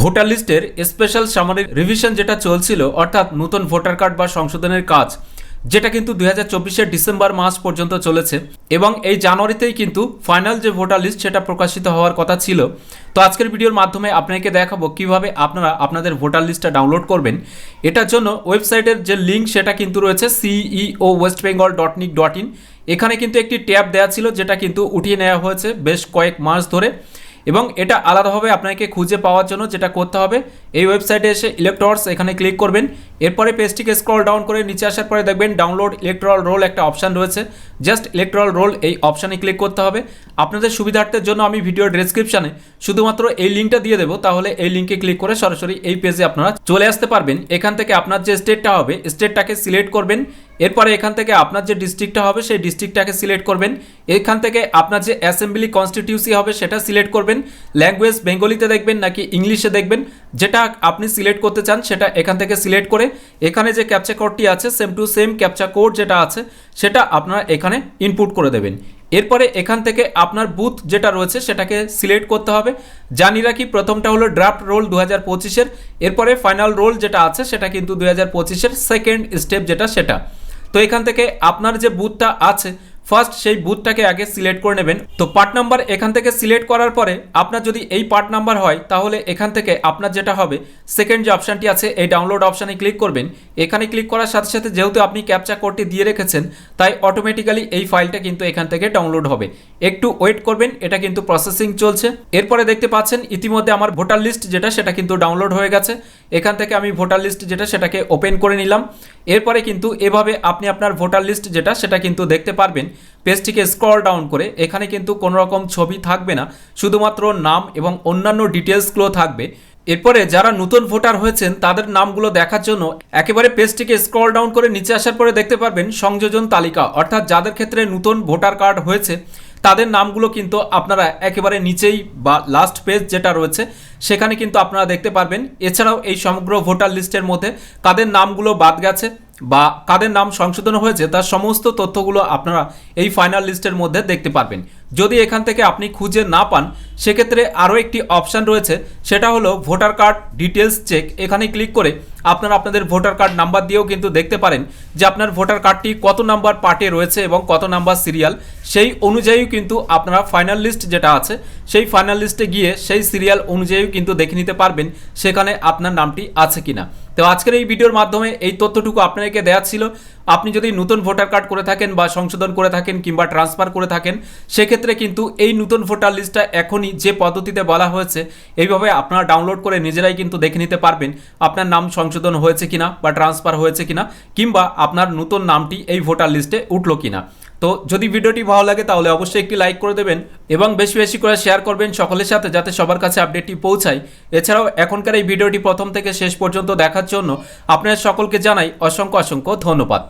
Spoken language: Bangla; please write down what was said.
ভোটার লিস্টের স্পেশাল সামারি রিভিশন যেটা চলছিল, অর্থাৎ নতুন ভোটার কার্ড বা সংশোধনের কাজ, যেটা কিন্তু দুই হাজার ডিসেম্বর মাস পর্যন্ত চলেছে এবং এই জানুয়ারিতেই কিন্তু ফাইনাল যে ভোটার লিস্ট সেটা প্রকাশিত হওয়ার কথা ছিল। তো আজকের ভিডিওর মাধ্যমে আপনাকে দেখাবো কীভাবে আপনারা আপনাদের ভোটার লিস্টটা ডাউনলোড করবেন। এটার জন্য ওয়েবসাইটের যে লিঙ্ক সেটা কিন্তু রয়েছে CEO West Bengal dot nic dot in এখানে কিন্তু একটি ট্যাব দেওয়া ছিল যেটা কিন্তু উঠিয়ে নেওয়া হয়েছে বেশ কয়েক মাস ধরে এবং এটা আলাদাভাবে আপনাকে খুঁজে পাওয়ার জন্য যেটা করতে হবে এই ওয়েবসাইটে এসে ইলেকট্রলস এখানে ক্লিক করবেন। এরপরে পেজটিকে স্ক্রল ডাউন করে নিচে আসার পরে দেখবেন ডাউনলোড ইলেকট্রাল রোল একটা অপশান রয়েছে। জাস্ট ইলেকট্রাল রোল এই অপশানে ক্লিক করতে হবে। আপনাদের সুবিধার্থের জন্য আমি ভিডিওর ডেসক্রিপশানে শুধুমাত্র এই লিঙ্কটা দিয়ে দেবো। তাহলে এই লিঙ্কে ক্লিক করে সরাসরি এই পেজে আপনারা চলে আসতে পারবেন। এখান থেকে আপনার যে স্টেটটা হবে স্টেটটাকে সিলেক্ট করবেন। এরপরে এখান থেকে আপনার যে ডিস্ট্রিক্টটা হবে, সেই ডিস্ট্রিক্টটাকে সিলেক্ট করবেন। এখান থেকে আপনার যে অ্যাসেম্বলি কনস্টিটিউসি হবে, সেটা সিলেক্ট করবেন। ল্যাঙ্গুয়েজ বেঙ্গলিতে দেখবেন নাকি ইংলিশে দেখবেন। যেটা আপনি সিলেক্ট করতে চান, সেটা এখান থেকে সিলেক্ট করে এখানে যে ক্যাপচা কোডটি আছে same to same captcha code যেটা আছে, সেটা আপনারা এখানে ইনপুট করে দেবেন। এরপরে এখান থেকে আপনার বুথ যেটা রয়েছে, সেটাকে সিলেক্ট করতে হবে। জানি রাখি প্রথমটা হলো ড্রাফট রোল দু হাজার পঁচিশের, এরপরে ফাইনাল রোল যেটা আছে, সেটা কিন্তু দু হাজার পঁচিশের সেকেন্ড স্টেপ যেটা সেটা। তো এখান থেকে আপনার যে বুথটা আছে ফার্স্ট সেই বুথটাকে আগে সিলেক্ট করে নেবেন। তো পার্ট নাম্বার এখান থেকে সিলেক্ট করার পরে আপনার যদি এই পার্ট নাম্বার হয়, তাহলে এখান থেকে আপনার যেটা হবে সেকেন্ড যে অপশানটি আছে, এই ডাউনলোড অপশানে ক্লিক করবেন। এখানে ক্লিক করার সাথে সাথে যেহেতু আপনি ক্যাপচা কোডটি দিয়ে রেখেছেন, তাই অটোমেটিক্যালি এই ফাইলটা কিন্তু এখান থেকে ডাউনলোড হবে। একটু ওয়েট করবেন, এটা কিন্তু প্রসেসিং চলছে। এরপরে দেখতে পাচ্ছেন, ইতিমধ্যে আমার ভোটার লিস্ট যেটা, সেটা কিন্তু ডাউনলোড হয়ে গেছে। এখান থেকে আমি ভোটার লিস্ট যেটা, সেটাকে ওপেন করে নিলাম। এরপরে কিন্তু এভাবে আপনি আপনার ভোটার লিস্ট যেটা, সেটা কিন্তু দেখতে পারবেন। পেজটিকে স্ক্রল ডাউন করে, এখানে কিন্তু কোনো রকম ছবি থাকবে না। শুধুমাত্র নাম এবং অন্যান্য ডিটেলসগুলো থাকবে। এরপরে যারা নতুন ভোটার হয়েছেন, তাদের নামগুলো দেখার জন্য একেবারে পেজটিকে স্ক্রল ডাউন করে নিচে আসার পরে দেখতে পারবেন সংযোজন তালিকা। অর্থাৎ যাদের ক্ষেত্রে নতুন ভোটার কার্ড হয়েছে তাদের নামগুলো কিন্তু আপনারা একেবারে নিচেই বা লাস্ট পেজ যেটা রয়েছে, সেখানে কিন্তু আপনারা দেখতে পারবেন। এছাড়াও এই সমগ্র ভোটার লিস্টের মধ্যে কাদের নামগুলো বাদ গেছে বা কাদের নাম সংশোধন হয়েছে, তার সমস্ত তথ্যগুলো আপনারা এই ফাইনাল লিস্টের মধ্যে দেখতে পারবেন। যদি এখান থেকে আপনি খুঁজে না পান সেক্ষেত্রে আরও একটি অপশান রয়েছে, সেটা হলো ভোটার কার্ড ডিটেলস চেক। এখানে ক্লিক করে আপনারা আপনাদের ভোটার কার্ড নাম্বার দিয়েও কিন্তু দেখতে পারেন যে আপনার ভোটার কার্ডটি কত নাম্বার পার্টে রয়েছে এবং কত নাম্বার সিরিয়াল। সেই অনুযায়ী কিন্তু আপনারা ফাইনাল লিস্ট যেটা আছে, সেই ফাইনাল লিস্টে গিয়ে সেই সিরিয়াল অনুযায়ী কিন্তু দেখে নিতে পারবেন সেখানে আপনার নামটি আছে কিনা। তো আজকের এই ভিডিওর মাধ্যমে এই তথ্যটুকু আপনাদেরকে দেওয়া ছিল। আপনি যদি নতুন ভোটার কার্ড করে থাকেন বা সংশোধন করে থাকেন কিংবা ট্রান্সফার করে থাকেন, সেক্ষেত্রে কিন্তু এই নতুন ভোটার লিস্টটা এখনই যে পদ্ধতিতে বলা হয়েছে, এইভাবে আপনারা ডাউনলোড করে নিজেরাই কিন্তু দেখে নিতে পারবেন আপনার নাম সংশোধন হয়েছে কিনা বা ট্রান্সফার হয়েছে কিনা কিংবা আপনার নতুন নামটি এই ভোটার লিস্টে উঠল কিনা। তো যদি ভিডিওটি ভালো লাগে তাহলে অবশ্যই একটি লাইক করে দেবেন এবং বেশি বেশি করে শেয়ার করবেন সকলের সাথে যাতে সবার কাছে আপডেটটি পৌঁছায়। এছাড়াও এখনকার এই ভিডিওটি প্রথম থেকে শেষ পর্যন্ত দেখার জন্য আপনাদের সকলকে জানাই অসংখ্য অসংখ্য ধন্যবাদ।